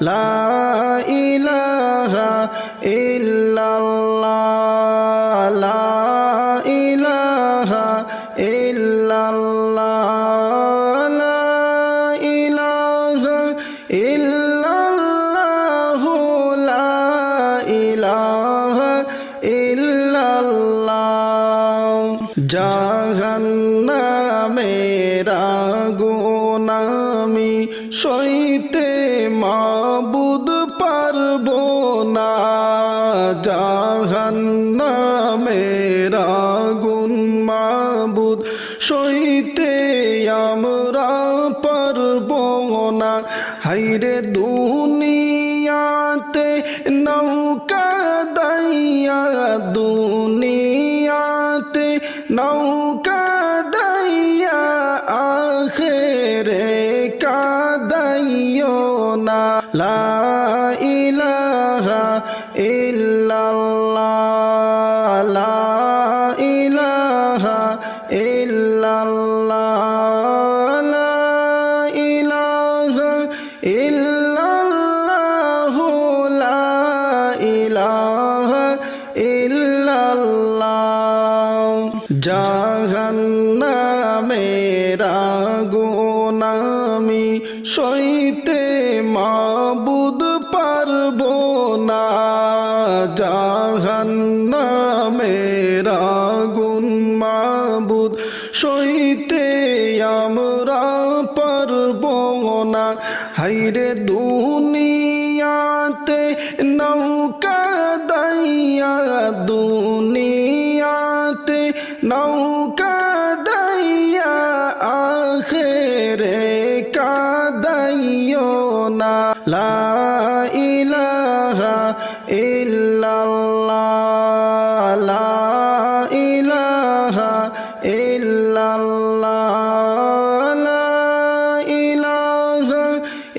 লা ইলাহা ইল্লাল্লাহ লা ইলাহা ইল্লাল্লাহ লা ইলাহা লা ইলাহা ইল্লাল্লাহ। জাহান্নামের আগুনামি সইতে মাবুদ পারব না জাহান্নামের আগুন মাবুদ, সইতে আমরা পারব না হাইরে দুনিয়াতে নৌকা দাইয়া, দুনিয়াতে নৌকা লা হাইরে দুনিয়াতে নৌকা দাইয়া দুনিয়াতে নৌকা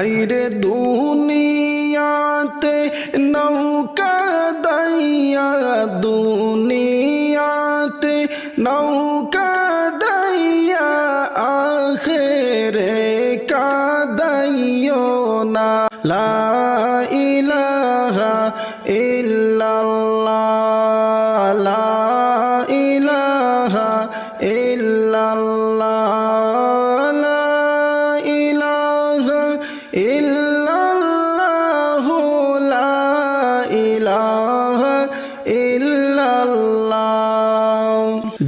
হাইরে দুনিয়াতে নৌকা দাইয়া দুনিয়াতে নৌকা দাইয়া আখেরে কাদাইও না। লা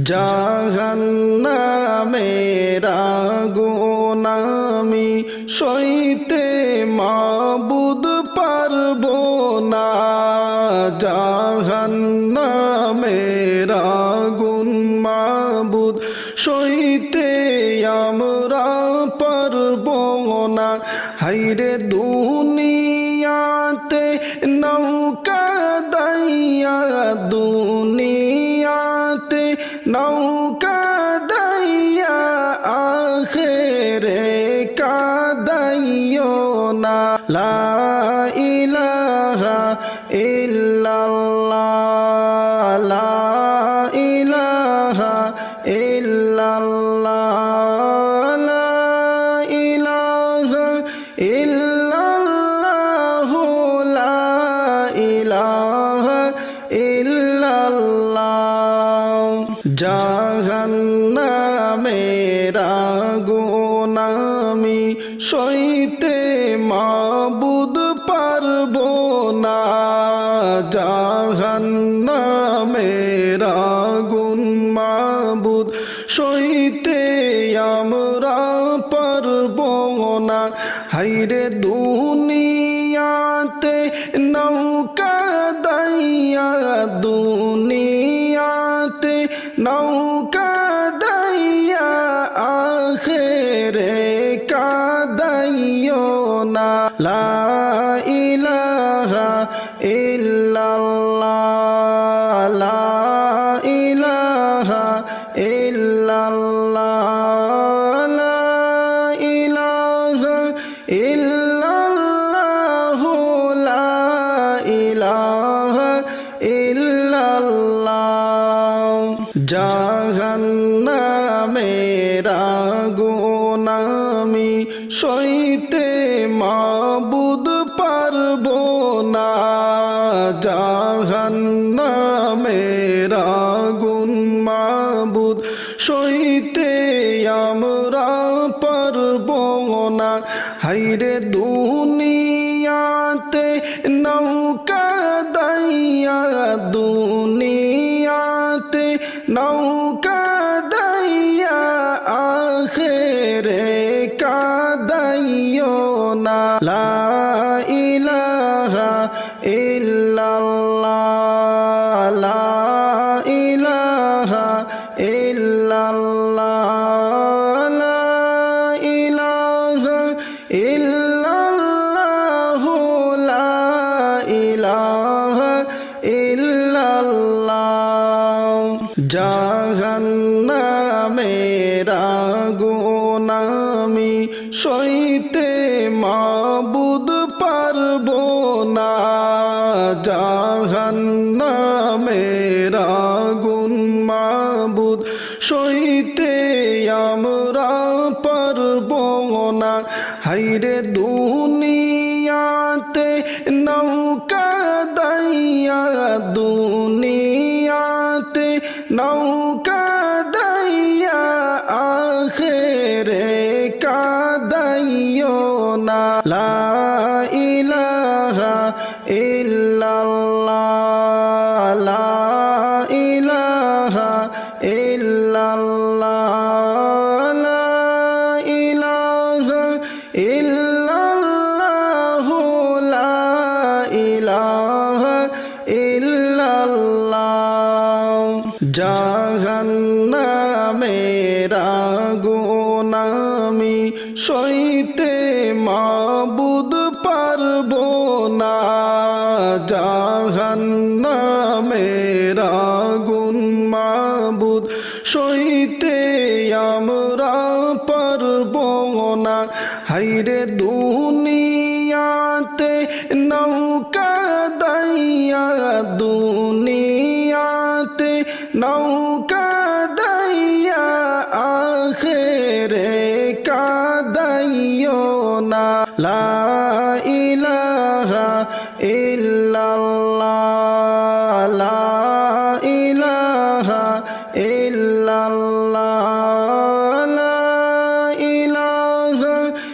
জাহান্নামের আগুনামি সইতে মাবুদ পারব না। জাহান্নামের আগুন মাবুদ সইতে আমরা পারব না। হাইরে দুনিয়াতে নৌকা দাইয়া দুনিয়াতে নৌকা দাইয়া আখেরে কাদাইও না। লা সইতে মাবুদ পারব না। জাহান্নামের আগুন মাবুদ সইতে আমরা পারব না। হাইরে দুনিয়াতে আখেরে জাহান্নামের গুন মাবুদ সইতে আমরা পারব না হাইরে দুনিয়াতে ইল্লাল্লাহ জাহান্নামের আগুনামি সইতে মাবুদ পারব না। জাহান্নামের আগুন মাবুদ সইতে আমরা পারব না। হাইরে দুনিয়াতে নৌকা দাইয়া আগুনামি সইতে মাবুদ পারব না। জাহান্নামের আগুন মাবুদ সইতে আমরা পারব না। হাইরে দুনিয়াতে নৌকা দাইয়া দুনিয়াতে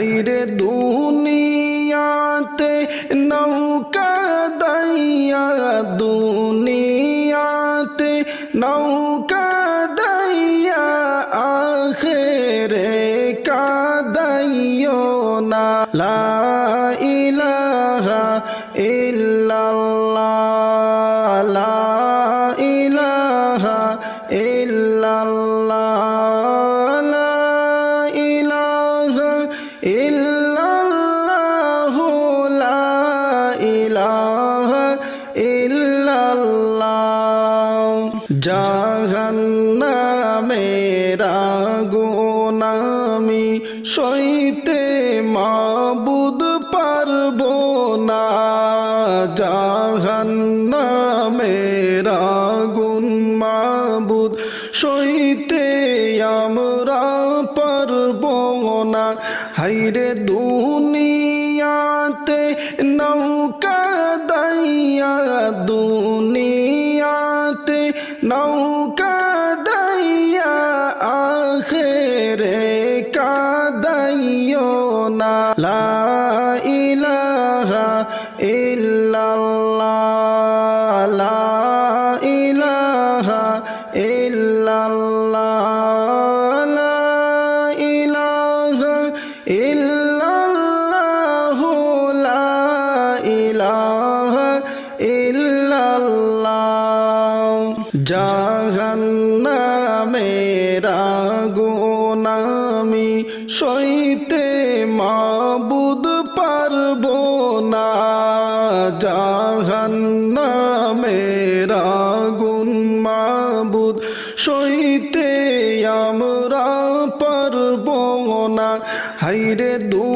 হাইরে দুনিয়াতে নৌকা দাইয়া দুনিয়াতে নৌকা দাইয়া আখেরে কাদাইও না। লা জাহান্নামের আগুনামি সইতে মাবুদ পারব না। জাহান্নামের আগুন মাবুদ, সইতে আমরা পারব না। হাইরে দুনিয়াতে নৌকা দাইয়া দুনিয়াতে নৌকা দাইয়া আখেরে কাদাইও না। লা আগুনামি সইতে মাবুদ পারব না। জাহান্নামে রাগুন মাবুদ সইতে আমরা পারব না। হাইরে দুনিয়াতে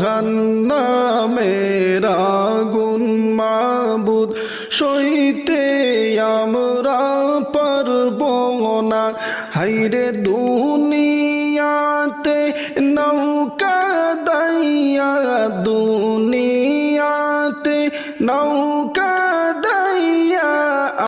জাহান্নামের আগুন মাবুদ সইতে আমরা পারব না। হাইরে দুনিয়াতে